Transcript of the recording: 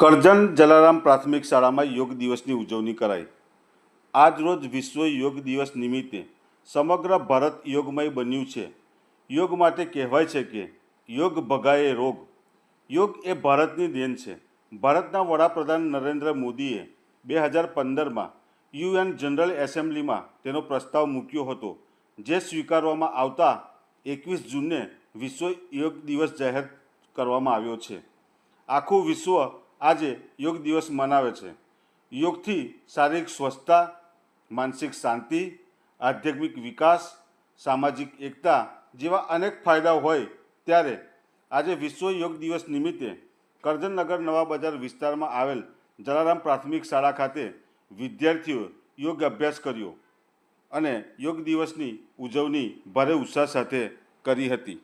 કરજણ જલારામ પ્રાથમિક શાળામાં યોગ દિવસની ઉજવણી કરાઈ. આજરોજ વિશ્વ યોગ દિવસ નિમિત્તે સમગ્ર ભારત યોગમય બન્યું છે. યોગ માટે કહેવાય છે કે યોગ ભગાએ રોગ. યોગ એ ભારતની દેન છે. ભારતના વડાપ્રધાન નરેન્દ્ર મોદીએ બે હજાર પંદરમાં યુએન જનરલ એસેમ્બલીમાં તેનો પ્રસ્તાવ મૂક્યો હતો, જે સ્વીકારવામાં આવતા એકવીસ જૂનને વિશ્વ યોગ દિવસ જાહેર કરવામાં આવ્યો છે. આખું વિશ્વ આજે યોગ દિવસ મનાવે છે. યોગથી શારીરિક સ્વસ્થતા માનસિક શાંતિ, આધ્યાત્મિક વિકાસ, સામાજિક એકતા જેવા અનેક ફાયદાઓ હોય ત્યારે આજે વિશ્વ યોગ દિવસ નિમિત્તે કરજણનગર નવા બજાર વિસ્તારમાં આવેલ જલારામ પ્રાથમિક શાળા ખાતે વિદ્યાર્થીઓ યોગ અભ્યાસ કર્યો અને યોગ દિવસની ઉજવણી ભારે ઉત્સાહ સાથે કરી હતી.